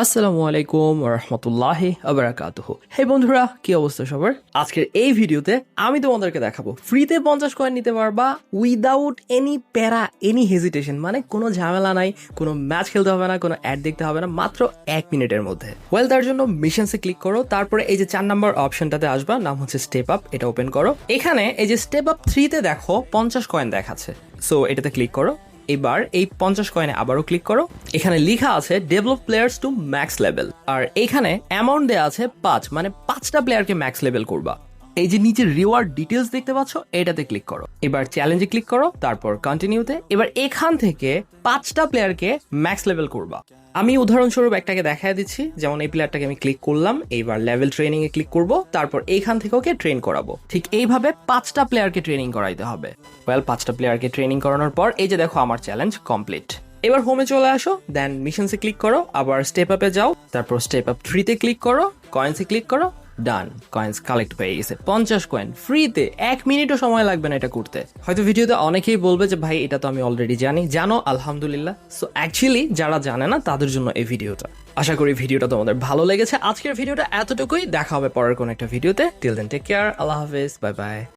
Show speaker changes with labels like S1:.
S1: আসসালামু আলাইকুম রহমতুল্লাহি আবরাকাতুহ হে বন্ধুরা, কি অবস্থা সবার? আজকের এই ভিডিওতে আমি তোমাদেরকে দেখাবো। ফ্রিতে পঞ্চাশ কয়েন নিতে পারবা উইদাউট এনি প্যারা এনি হেজিটেশন মানে কোনো ঝামেলা নাই, কোনো ম্যাচ খেলতে হবে না, কোনো অ্যাড দেখতে হবে না, মাত্র এক মিনিটের মধ্যে। ওয়েল তার জন্য মিশনসে ক্লিক করো, তারপরে এই যে চার নাম্বার অপশনটাতে আসবা, নাম হচ্ছে স্টেপ আপ এটা ওপেন করো। এখানে এই যে স্টেপ আপ থ্রিতে দেখো পঞ্চাশ কয়েন দেখাচ্ছে। সো এটাতে ক্লিক করো। এবার এই পঞ্চাশ কয়েনে আবারও ক্লিক করো। এখানে লিখা আছে develop players to max level আর এখানে অ্যামাউন্ট দেওয়া আছে পাঁচ মানে পাঁচটা প্লেয়ারকে ম্যাক্স লেভেল করবা। এই যে নিচে রিওয়ার্ড ডিটেলস দেখতে পাচ্ছ, এটাতে ক্লিক করো। এবার চ্যালেঞ্জে ক্লিক করো, তারপর কন্টিনিউতে এবার এখান থেকে পাঁচটা প্লেয়ারকে ম্যাক্স লেভেল করবা। আমি উদাহরণস্বরূপ একটাকে দেখায় দিচ্ছি, যেমন এই প্লেয়ারটাকে আমি ক্লিক করলাম, এইবার লেভেল ট্রেনিং এ ক্লিক করব, তারপর এইখান থেকে ওকে ট্রেন করাবো। ঠিক এইভাবে পাঁচটা প্লেয়ারকে ট্রেনিং করাইতে হবে। ওয়েল পাঁচটা প্লেয়ারকে ট্রেনিং করানোর পর এই যে দেখো আমার চ্যালেঞ্জ কমপ্লিট এবার হোমে চলে আসো দেন মিশনসে ক্লিক করো, আবার স্টেপ আপে যাও, তারপর স্টেপ আপ থ্রিতে ক্লিক করো কয়েন্সে ক্লিক করো ডান কয়েন্স কালেক্ট হয়ে গেছে পঞ্চাশ কয়েন ফ্রিতে এক মিনিটও সময় লাগবে না এটা করতে। হয়তো ভিডিওতে অনেকেই বলবে যে, ভাই, এটা তো আমি অলরেডি জানি। জানো, আলহামদুলিল্লাহ। সো অ্যাকচুয়ালি যারা জানে না, তাদের জন্য এই ভিডিওটা। আশা করি ভিডিওটা তোমাদের ভালো লেগেছে। আজকের ভিডিওটা এতটুকুই। দেখা হবে পরের কোন একটা ভিডিওতে। টিল দেন টেক কেয়ার আল্লাহ হাফেজ। Bye bye